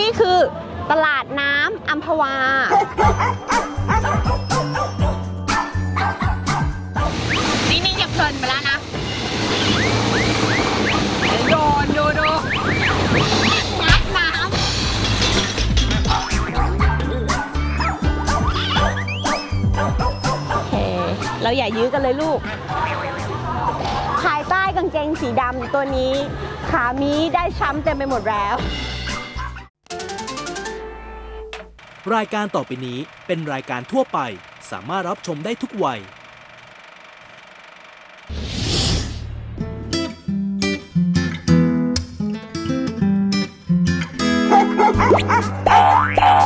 นี่คือตลาดน้ำอัมพวา นี่นี่จะเพลินไปแล้วนะโดนดูดูงับน้ำโอเค เราอย่ายื้อกันเลยลูก ภายใต้กางเกงสีดำตัวนี้ ขามีได้ช้ำเต็มไปหมดแล้ว รายการต่อไปนี้เป็นรายการทั่วไป สามารถรับชมได้ทุกวัยส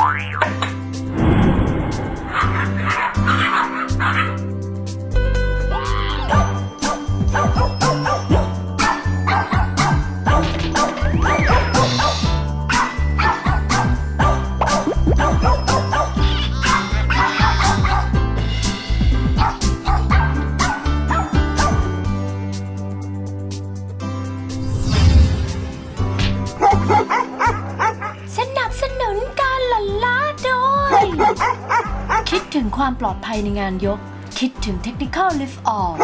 ยในงานยก คิดถึง Technical Lift Off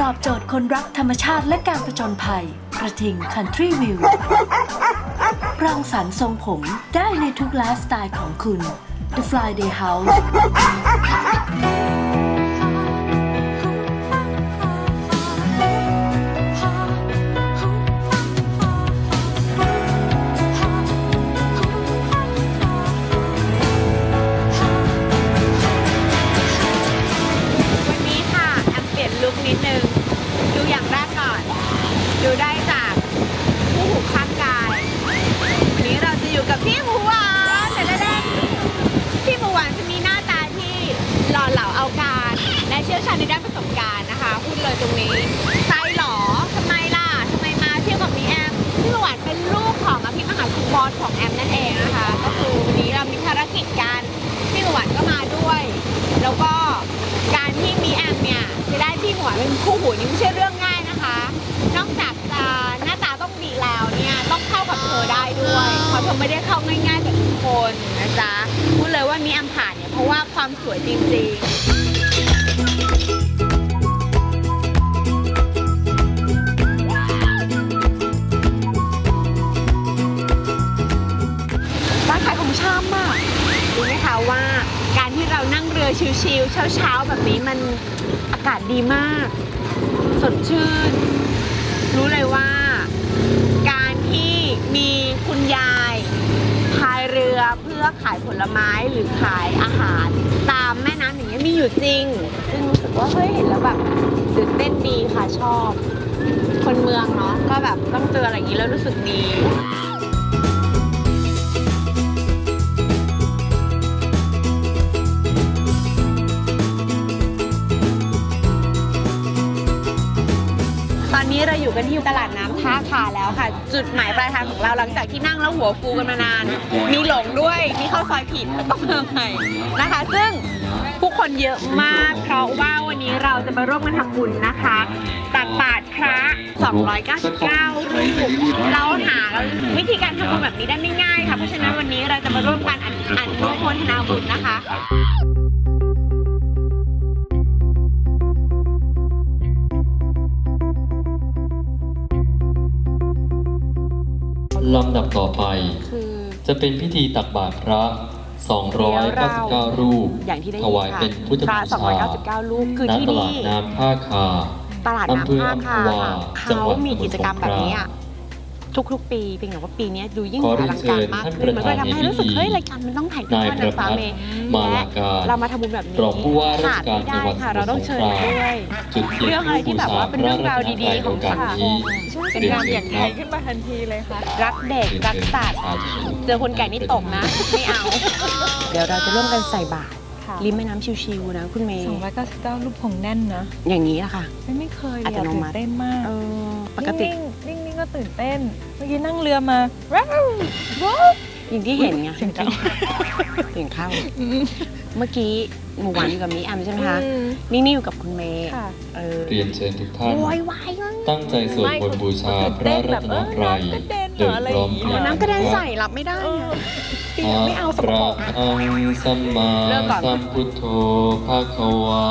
ตอบโจทย์คนรักธรรมชาติและการประจนภัย กระทิง Country View รังสรรค์ทรงผมได้ในทุกไลฟ์สไตล์ของคุณ The Friday House ความสวยจริงๆร้านขายของชำอะรู้ไหมคะว่าการที่เรานั่งเรือชิลๆเช้าๆ แบบนี้มันอากาศดีมาก สดชื่น รู้เลยว่า การที่มีคุณยายพายเรือเพื่อขายผลไม้หรือขายอาหาร ตามแม่น้ำอย่างเงี้ยมีอยู่จริงซึ่งรู้สึกว่าเฮ้ยเห็นแล้วแบบตื่นเต้นดีค่ะชอบ คนเมืองเนาะก็แบบต้องเจออะไรอย่างนี้แล้วรู้สึกดี อนนี้เราอยู่กันที่ตลาดน้ำท่าคาแล้วค่ะ จุดหมายปลายทางของเราหลังจากที่นั่งแล้วหัวฟูกันมานาน มีหลงด้วย มีเข้าซอยผิดต้องเพิ่มใหม่นะคะ ซึ่งผู้คนเยอะมาก เพราะว่าวันนี้เราจะมาร่วมกันทำบุญนะคะตักบาตรพระ 299 รูป เราหาวิธีการทำบุญแบบนี้ได้ไม่ง่ายค่ะ เพราะฉะนั้นวันนี้เราจะมาร่วมกันอนุอนุโมทนาบุญนะคะ ลำดับต่อไป คือจะเป็นพิธีตักบาตรพระ 299 รูป อย่างที่ได้ถวายเป็นพุทธพบูระชา299 รูปคือณที่ตนี่ลาดน้ำท่าคาตลาดอำเภอน้ำท่าอัมพคาวาค่ะจังหเขาวัดมีกิจกรรมแบบนี้สมุทรสงครามอะ ทุกๆ ปีเพียงแต่ว่าปีนี้ดูยิ่งขออเรียนลังการมากเชิญขึ้นมันก็เลยทำให้รู้สึกท่านประธานในพิธีเฮ้ยรายการมันต้องถ่ายทอดนายนางฟ้าประพัฒน์เมย์มาลาการและเรามาทำบุญแบบนี้รองผู้ว่าราชการขาดไม่จังหวัดได้ค่ะเราต้องเชิญมาด้วย จุดเทียนเรื่องอะไรที่แบบว่าเป็นเรื่องราวดีๆของสังคม เป็นการเปลี่ยนไทยขึ้นมาทันทีเลยค่ะ รักเด็ก รักสัตว์ เจอคนแก่นี่ตกนะ ไม่เอา เดี๋ยวเราจะร่วมกันใส่บาตรค่ะริมแม่น้ำชิวๆนะคุณเมย์ 299รูปของแน่นนะ อย่างนี้อะค่ะไม่ไม่เคยเลยอัตอะโนตื่มันติเต้นมากเออปกตินิ่งๆนิ่ง ๆก็ตื่นเต้น เมื่อกี้นั่งเรือมาว้าวว้าวอย่างที่เห็นไงเสียงเข้าเสียงเข้า เมื่อกี้หมูหวานอยู่กับมิแอมใช่ไหมคะอืมนี่นี่อยู่กับคุณเมย์ค่ะ เออเรียนเชิญทุกท่านโวยวายเลยตั้งใจสวดมนต์บูชาพระเต้นรัแบตบนเออตรัยน้ำกระเด็นโดยพร้อมโอ้น้ำกระเด็นใส่รับไม่ได้อะไม่เอาสกปรกอะอะระหังสัมมาเลิกก่อนสัมพุทโธภะคะวา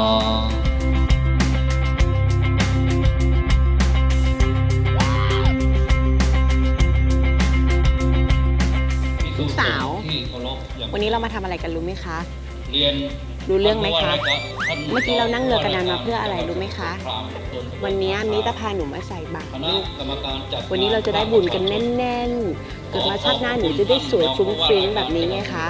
วันนี้เรามาทำอะไรกันรู้ไหมคะ เรียนรู้เรื่องไหมคะ เมื่อกี้เรานั่งเรือกันนานมาเพื่ออะไรรู้ไหมคะ วันนี้มิตรพาหนูมาใส่บาตรคณะลูกกรรมการจัดวันนี้เราจะได้บุญกันแน่นๆ เกิดมาชาติหน้าหนูจะได้สวยฟรุ้งฟริ้งแบบนี้ไงคะ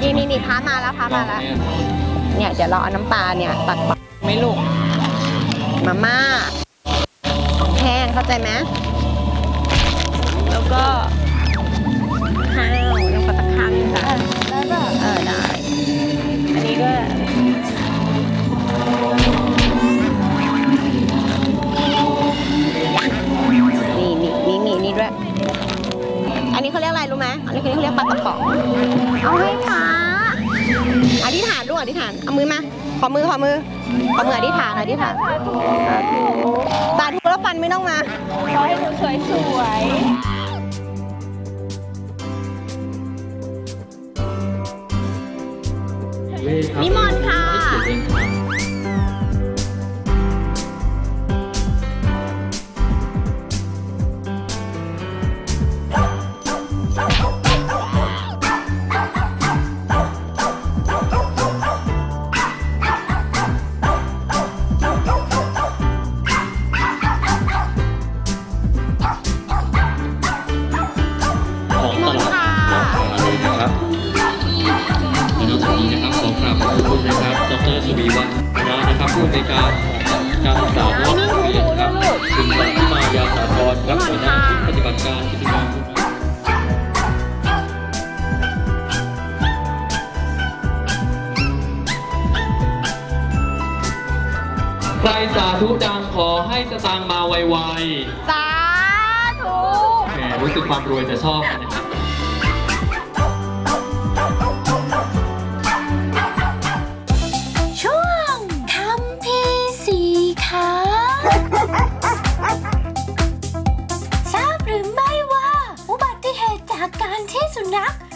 นี่นี่นี่พามาแล้ว พามาแล้ว เนี่ยเดี๋ยวเราเอาน้ำปลาเนี่ยตักปากไม่ลูก มาม่าของแห้งเข้าใจไหมแล้วก็ข้าว ขอมือขอมือขอมืออธิษฐานอธิษฐานสาธุแล้วฟันไม่ต้องมาขอให้หนูสวยสวย ที่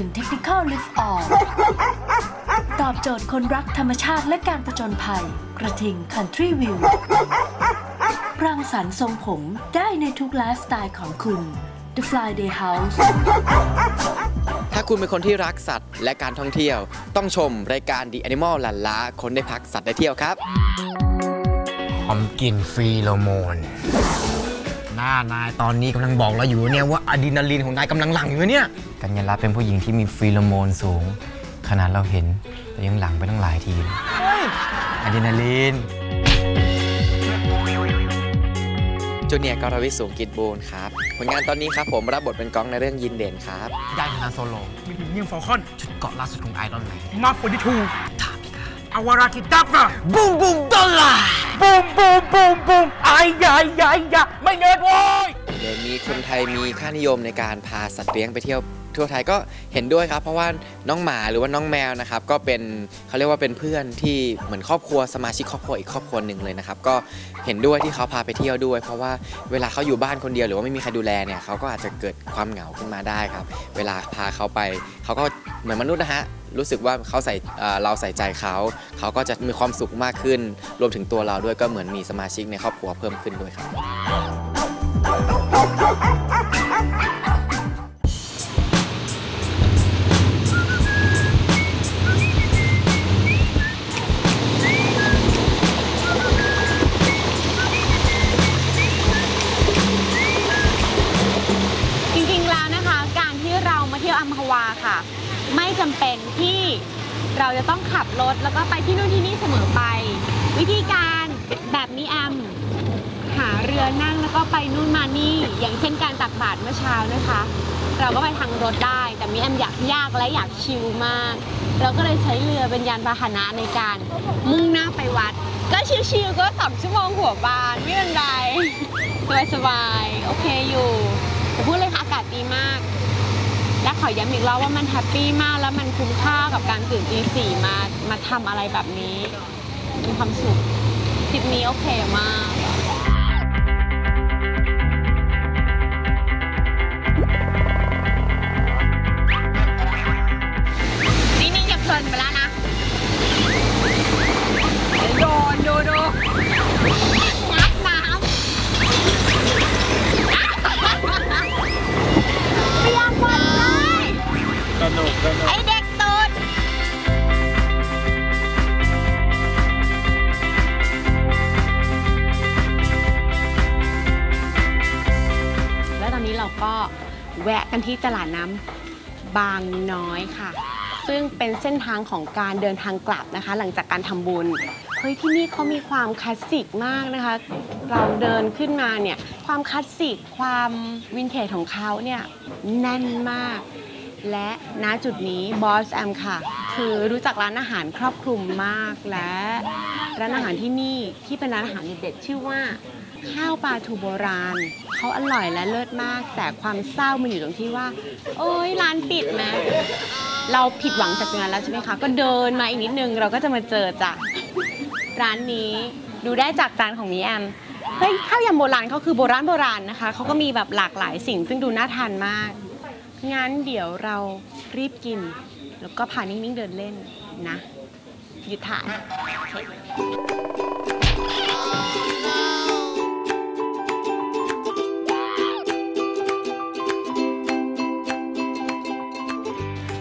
ถึง Technical Lift Off ตอบโจทย์คนรักธรรมชาติและการผจญภัย กระทิง Country View รังสรรค์ทรงผมได้ในทุกไลฟ์สไตล์ของคุณ The Friday House ถ้าคุณเป็นคนที่รักสัตว์และการท่องเที่ยว ต้องชมรายการ The Animal หลันล้าคนได้พักสัตว์ได้เที่ยวครับผมกลิ่นฟีโรโมน หน้านายตอนนี้กำลังบอกเราอยู่เนี่ยว่าอะดรีนาลีนของนายกำลังหลั่งอยู่เนี่ย กัญญาลักษณ์เป็นผู้หญิงที่มีฟีโรโมนสูง ขนาดเราเห็นแต่ยังหลั่งไปตั้งหลายทีเลยอะดรีนาลีน จูเนียร์กรวิทย์สูงกิจบูรณ์ครับ ผลงานตอนนี้ครับผมรับบทเป็นกองในเรื่องยินเด่นครับยายฮานโซโลมิลนิยมฟอลคอนชุดเกาะล่าสุดของไอรอนแมนมาฟอร์ดิทูทาพิกาอาวาราคิดับ ราบูมบูมดอลลาร์บูมบูมบูมบูมไอ้ยายยายยาไม่เนิร์ดโว้ยเดี๋ยวนี้คนไทยมีค่านิยมในการพาสัตว์เลี้ยงไปเที่ยวทั่วไทยก็เห็นด้วยครับ เพราะว่าน้องหมาหรือว่าน้องแมวนะครับก็เป็นเขาเรียกว่าเป็นเพื่อนที่เหมือนครอบครัวสมาชิกครอบครัวอีกครอบครัวหนึ่งเลยนะครับก็เห็นด้วยที่เขาพาไปเที่ยวด้วย เพราะว่าเวลาเขาอยู่บ้านคนเดียวหรือว่าไม่มีใครดูแลเนี่ยเขาก็อาจจะเกิดความเหงาขึ้นมาได้ครับ เวลาพาเขาไปเขาก็เหมือนมนุษย์นะฮะ รู้สึกว่าเขาใส่เราใส่ใจเขา เขาก็จะมีความสุขมากขึ้น รวมถึงตัวเราด้วยก็เหมือนมีสมาชิกในครอบครัวเพิ่มขึ้นด้วยครับ จำเป็นที่เราจะต้องขับรถแล้วก็ไปที่นู่นที่นี่เสมอไป วิธีการแบบนี้แอมหาเรือนั่งแล้วก็ไปนู่นมานี่ อย่างเช่นการตักบาตรเมื่อเช้านะคะ เราก็ไปทางรถได้ แต่มีแอมอยากยากและอยากชิลมาก เราก็เลยใช้เรือเป็นยานพาหนะในการมุ่งหน้าไปวัด ก็ชิลๆก็สองชั่วโมงหัวบานไม่เป็นไรสบายๆโอเคอยู่แต่พูดเลยค่ะอากาศดีมาก และขอย้ำอีกรอบว่ามันแฮปปี้มากแล้วมันคุ้มค่ากับการตื่นตีสี่มามาทำอะไรแบบนี้มีความสุขทริปนี้โอเคมาก นุกสนุก ไอเด็กตูดแล้วตอนนี้เราก็แวะกันที่ตลาดน้ำบางน้อยค่ะ ซึ่งเป็นเส้นทางของการเดินทางกลับนะคะ หลังจากการทำบุญ เฮ้ยที่นี่เขามีความคลาสสิกมากนะคะ เราเดินขึ้นมาเนี่ย ความคลาสสิก ความวินเทจของเขาเนี่ยแน่นมาก และณจุดนี้บอสแอมค่ะ คือรู้จักร้านอาหารครอบคลุมมากและร้านอาหารที่นี่ที่เป็นร้านอาหารเด็ดๆชื่อว่า ข้าวปลาทูโบราณเขาอร่อยและเลิศมาก แต่ความเศร้ามันอยู่ตรงที่ว่า โอ้ยร้านปิดไหมเราผิดหวังจากตรงนั้นแล้วใช่ไหมคะ ก็เดินมาอีกนิดนึงเราก็จะมาเจอจ้ะร้านนี้ดูได้จากจานของมีแอมเฮ้ยข้าวยำโบราณเขาคือโบราณโบราณนะคะเขาก็มีแบบหลากหลายสิ่งซึ่งดูน่าทานมาก งั้นเดี๋ยวเรารีบกิน แล้วก็พานิ่งๆเดินเล่นนะ หยุดถ่าย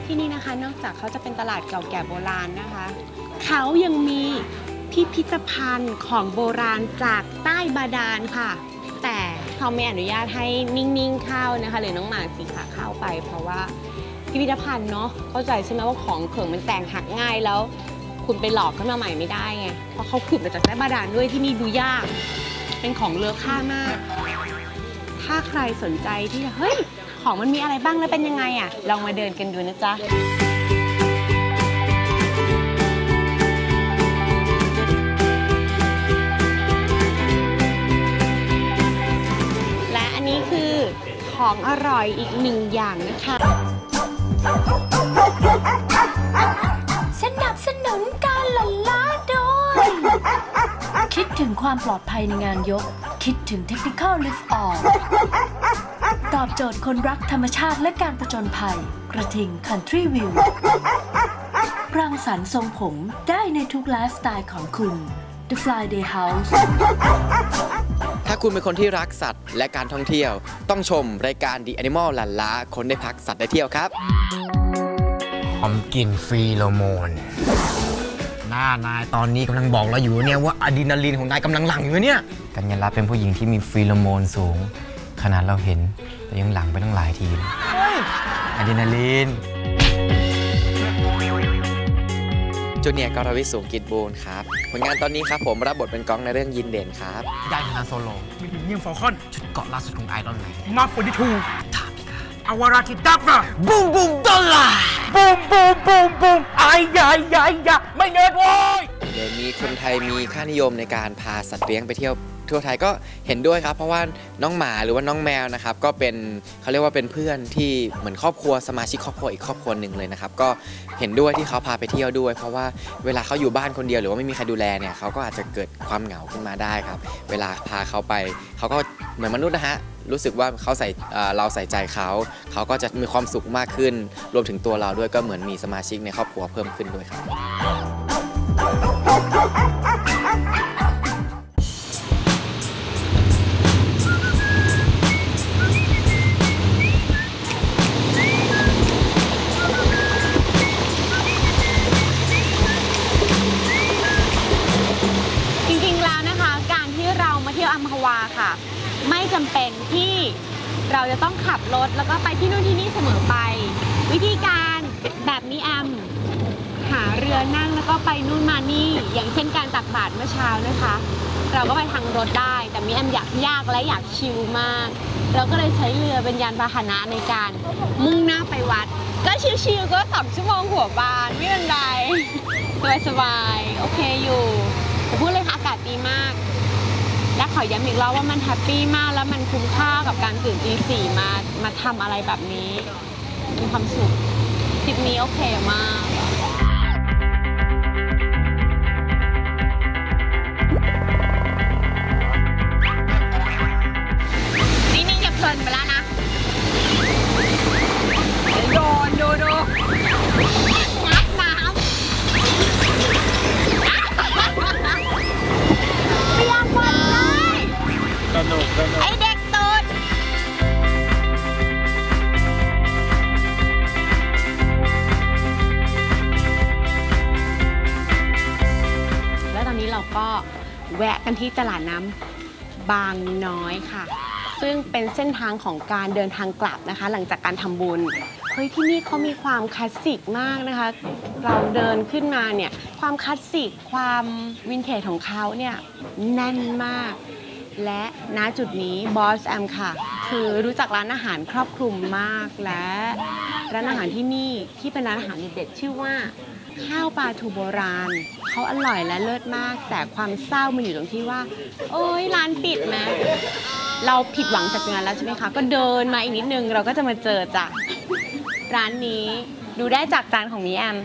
ที่นี่นะคะนอกจากเขาจะเป็นตลาดเก่าแก่โบราณนะคะ เขายังมีพิพิธภัณฑ์ของโบราณจากใต้บาดาลค่ะ เขาไม่อนุญาตให้นิ่งๆเข้านะคะหรือน้องหมาสีขาเข้าไป เพราะว่าพิพิธภัณฑ์เนาะเข้าใจใช่ไหมว่าของเขิงมันแตกหักง่ายแล้ว คุณไปหลอกขึ้นมาใหม่ไม่ได้ไงเพราะเขาขุดมาจากใต้บาดาลด้วยที่นี่ดูยาก เป็นของเลอค่ามาก ถ้าใครสนใจที่จะเฮ้ยของมันมีอะไรบ้างแล้วเป็นยังไงอะลองมาเดินกันดูนะจ๊ะ ร่อยอีกหนึ่งอย่างนะคะสนับสนุนการหลั่นล้าโดย คิดถึงความปลอดภัยในงานยก คิดถึง Technical Lift Off ตอบโจทย์คนรักธรรมชาติและการประจนภัย กระทิง Country View รังสรรค์ทรงผมได้ในทุกไลฟ์สไตล์ของคุณ The Friday House คุณเป็นคนที่รักสัตว์และการท่องเที่ยว ต้องชมรายการ The Animal หลันล้าคนได้พักสัตว์ได้เที่ยวครับผมกลินฟีโรโมน หน้านายตอนนี้กำลังบอกเราอยู่เนี่ยว่าอะดรีนาลีนของนายกำลังหลั่งอยู่เนี่ย กัญญาลักษณ์เป็นผู้หญิงที่มีฟีโรโมนสูง ขนาดเราเห็นเรายังหลั่งไปตั้งหลายทีเลยอะดรีนาลีน จูเนียร์กรวิทย์สูงกิจบูรณ์ครับผลงานตอนนี้ครับผมรับบทเป็นก้องในเรื่องยินเด่นครับได้เป็นฮันโซโลมิลเนียมฟอลคอนชุดเกาะล่าสุดของไอรอนแมนมาร์ฟอร์ดิทูอาวาราทิดับนะบูมบูมดอลลาร์บูมบูมบูมบูมไอ้ยายยายยาไม่เงินโว้ยเดี๋ยวนี้คนไทยมีค่านิยมในการพาสัตว์เลี้ยงไปเที่ยว ทั่วไทยก็เห็นด้วยครับ เพราะว่าน้องหมาหรือว่าน้องแมวนะครับก็เป็นเขาเรียกว่าเป็นเพื่อนที่เหมือนครอบครัวสมาชิกครอบครัวอีกครอบครัวหนึ่งเลยนะครับก็เห็นด้วยที่เขาพาไปเที่ยวด้วย เพราะว่าเวลาเขาอยู่บ้านคนเดียวหรือว่าไม่มีใครดูแลเนี่ยเขาก็อาจจะเกิดความเหงาขึ้นมาได้ครับ เวลาพาเขาไปเขาก็เหมือนมนุษย์นะฮะรู้สึกว่าเขาใส่เราใส่ใจเขาเขาก็จะมีความสุขมากขึ้น รวมถึงตัวเราด้วยก็เหมือนมีสมาชิกในครอบครัวเพิ่มขึ้นด้วยครับ รถ แล้วก็ไปที่นู่นที่นี่เสมอไป วิธีการแบบนี้แอมหาเรือนั่งแล้วก็ไปนู่นมานี่ อย่างเช่นการตักบาตรเมื่อเช้านะคะ เราก็ไปทางรถได้ แต่มีแอมอยากยากและอยากชิลมาก เราก็เลยใช้เรือเป็นยานพาหนะในการมุ่งหน้าไปวัด ก็ชิลๆก็สองชั่วโมงหัวบานไม่เป็นไรสบายๆโอเคอยู่ อย้ำอีกรอบว่ามันแฮปปี้มากแล้วมันคุ้มค่ากับการตื่นตีสี่มามาทำอะไรแบบนี้ มีความสุขทริปนี้โอเคมากนี่นี่จะเพลินไปแล้วนะโดนดูดู สนุกสนุกไอเด็กตูดแล้วตอนนี้เราก็แวะกันที่ตลาดน้ำบางน้อยค่ะ ซึ่งเป็นเส้นทางของการเดินทางกลับนะคะ หลังจากการทำบุญเฮ้ยที่นี่เขามีความคลาสสิกมากนะคะ เราเดินขึ้นมาเนี่ยความคลาสสิกความวินเทจของเขาเนี่ยแน่นมาก และณจุดนี้บอสแอมค่ะ คือรู้จักร้านอาหารครอบคลุมมาก และร้านอาหารที่นี่ที่เป็นร้านอาหารเด็ดๆชื่อว่า ข้าวปลาทูโบราณเขาอร่อยและเลิศมาก แต่ความเศร้ามันอยู่ตรงที่ว่า โอ้ยร้านปิดไหมเราผิดหวังจากงานแล้วใช่ไหมคะ ก็เดินมาอีกนิดนึงเราก็จะมาเจอจ้ะร้านนี้ดูได้จากจานของมีแอม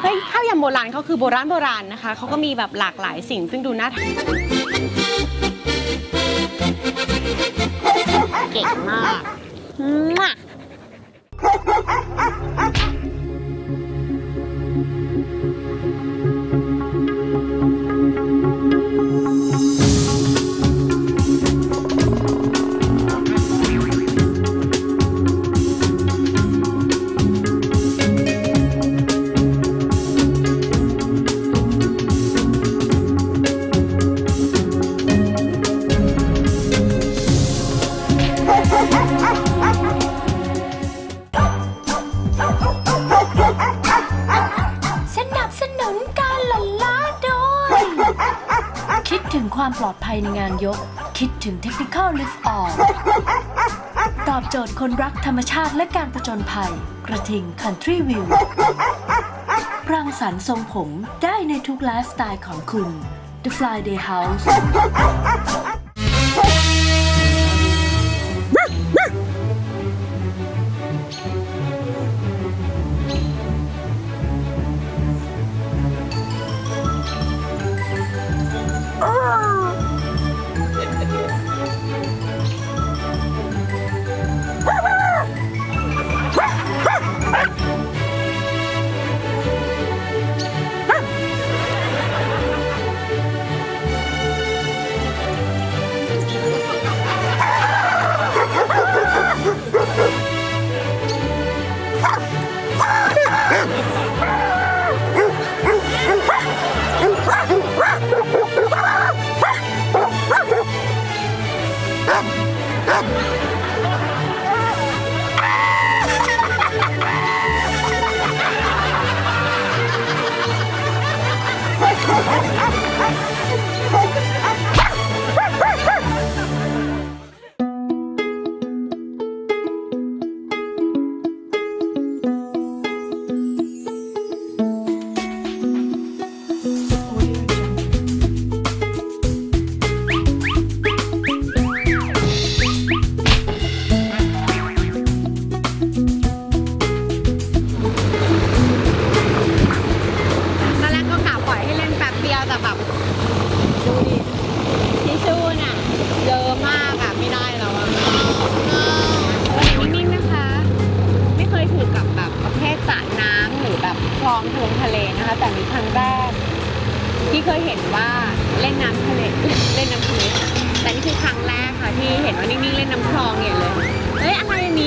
เฮ้ยข้าวยำโบราณเขาคือโบราณโบราณนะคะเขาก็มีแบบหลากหลายสิ่งซึ่งดูน่าทาน เก่งมาก ในงานยก คิดถึง Technical Lift Off ตอบโจทย์คนรักธรรมชาติและการผจญภัย กระทิง Country View รังสรรค์ทรงผมได้ในทุกไลฟ์สไตล์ของคุณ The Fly Day House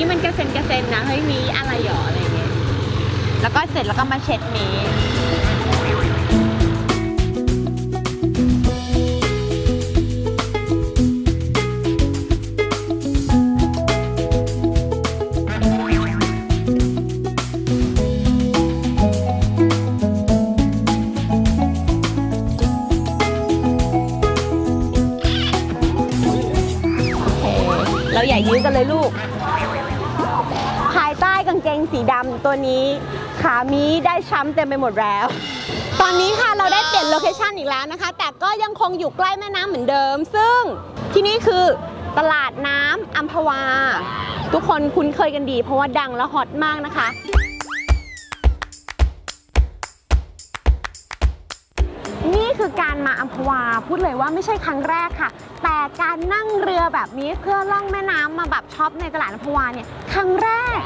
นี้มันกระเซ็นกระเซ็นนะเฮ้ยมีอะไรหรออะไรเงี้ยแล้วก็เสร็จแล้วก็มาเช็ดมี สีดำตัวนี้ ขามีได้ช้ำเต็มไปหมดแล้ว ตอนนี้ค่ะเราได้เปลี่ยนโลเคชันอีกแล้วนะคะ แต่ก็ยังคงอยู่ใกล้แม่น้ำเหมือนเดิม ซึ่งที่นี่คือตลาดน้ำอัมพวา ทุกคนคุ้นเคยกันดี เพราะว่าดังและฮอตมากนะคะนี่คือการมาอัมพวาพูดเลยว่าไม่ใช่ครั้งแรกค่ะ แต่การนั่งเรือแบบนี้เพื่อล่องแม่น้ำมาแบบช็อปในตลาดอัมพวาเนี่ยครั้งแรก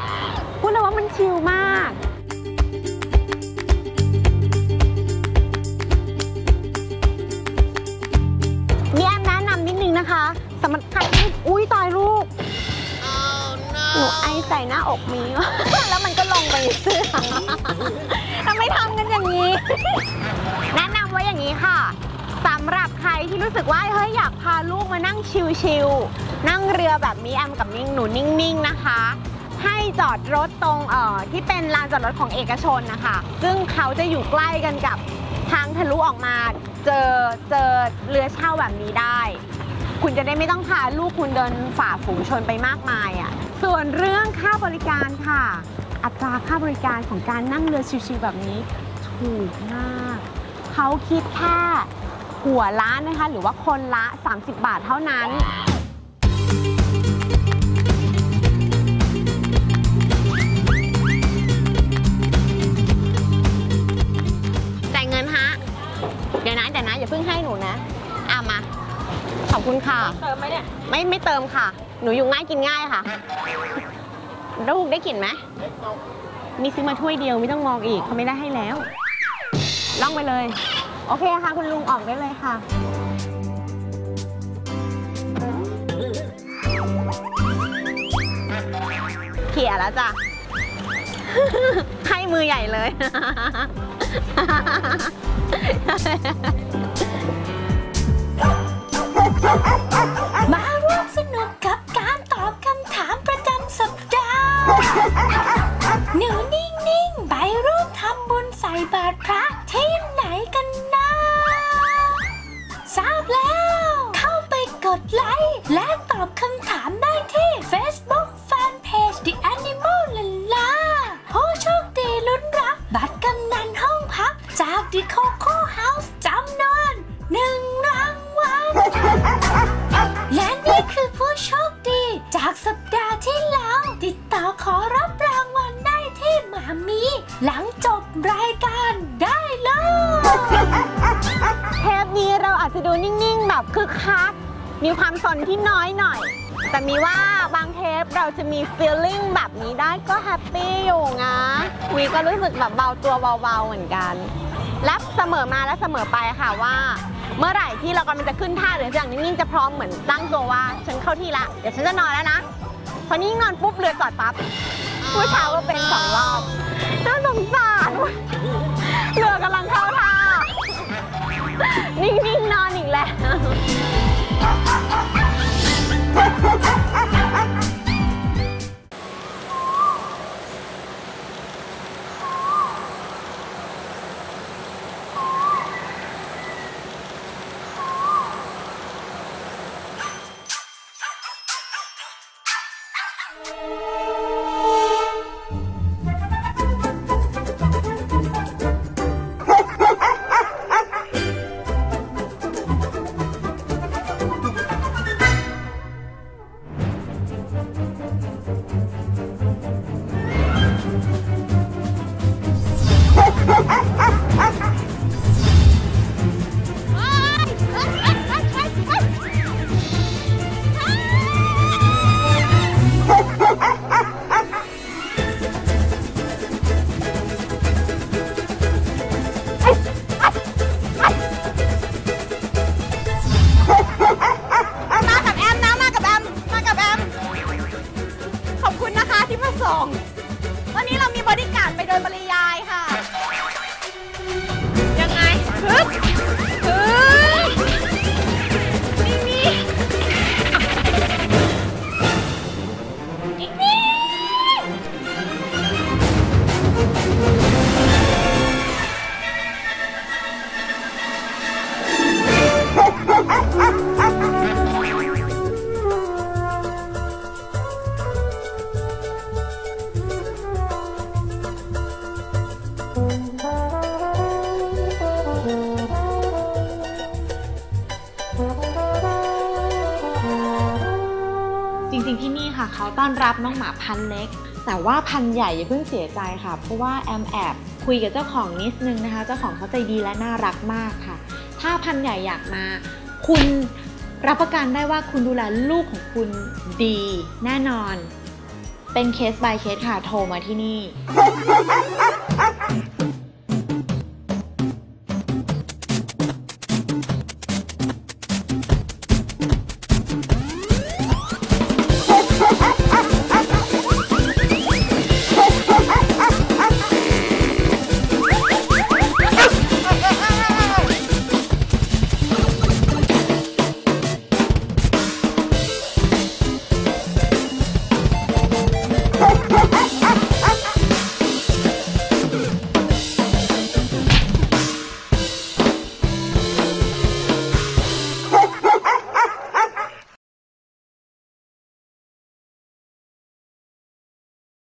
พูดเลยว่ามันชิลมาก มีแอมแนะนำนิดนึงนะคะสำหรับใครที่อุ้ยตายลูกหนูไอใส่หน้าอกมี แล้วมันก็ลงไปในเสื้อทำไมทำกันอย่างนี้ แนะนำไว้อย่างนี้ค่ะสำหรับใครที่รู้สึกว่าเฮ้ยอยากพาลูกมานั่งชิลๆนั่งเรือแบบนี้แอมกับนิ่งหนูนิ่งๆนะคะ ให้จอดรถตรงเอ่อที่เป็นลานจอดรถของเอกชนนะคะ ซึ่งเขาจะอยู่ใกล้กันกับทางทะลุออกมาเจอเจอเรือเช่าแบบนี้ได้ คุณจะได้ไม่ต้องพาลูกคุณเดินฝ่าฝูงชนไปมากมายอะ ส่วนเรื่องค่าบริการค่ะ อัตราค่าบริการของการนั่งเรือชิวๆแบบนี้ถูกมาก เขาคิดแค่หัวล้านนะคะ หรือว่าคนละ 30 บาทเท่านั้น คุณค่ะ เติมไหมเนี่ย ไม่ไม่เติมค่ะ หนูอยู่ง่ายกินง่ายค่ะ ลูกได้กลิ่นไหมมีซื้อมาถ้วยเดียวไม่ต้องมองอีกเขาไม่ได้ให้แล้ว ล่องไปเลย โอเคค่ะ คุณลุงออกได้เลยค่ะเขี่ยแล้วจ้ะให้มือใหญ่เลย ม ดูนิ่งๆ แบบคึกคัก มีความสนที่น้อยหน่อย แต่มีว่าบางเทปเราจะมี feeling แบบนี้ได้ก็แฮปปี้อยู่นะวีก็รู้สึกแบบเบาตัวเบาๆ เหมือนกัน และเสมอมาและเสมอไปค่ะว่า เมื่อไหร่ที่เรากำลังจะขึ้นท่าหรืออย่างนิ่งๆจะพร้อมเหมือนตั้งตัวว่า ฉันเข้าที่ละ เดี๋ยวฉันจะนอนแล้วนะพอนิ่งนอนปุ๊บเรือจอดปั๊บเมื่อเช้าก็เป็นสองรอบน่าสงสารเรือกำลังเข้าท่า นิ่งๆนอนอีกแล้ว แต่ว่าพันใหญ่อย่าเพิ่งเสียใจค่ะ เพราะว่าแอมแอบคุยกับเจ้าของนิดนึงนะคะ เจ้าของเขาใจดีและน่ารักมากค่ะ ถ้าพันใหญ่อยากมา คุณรับประกันได้ว่าคุณดูแลลูกของคุณดีแน่นอน เป็นเคส by เคสค่ะ โทรมาที่นี่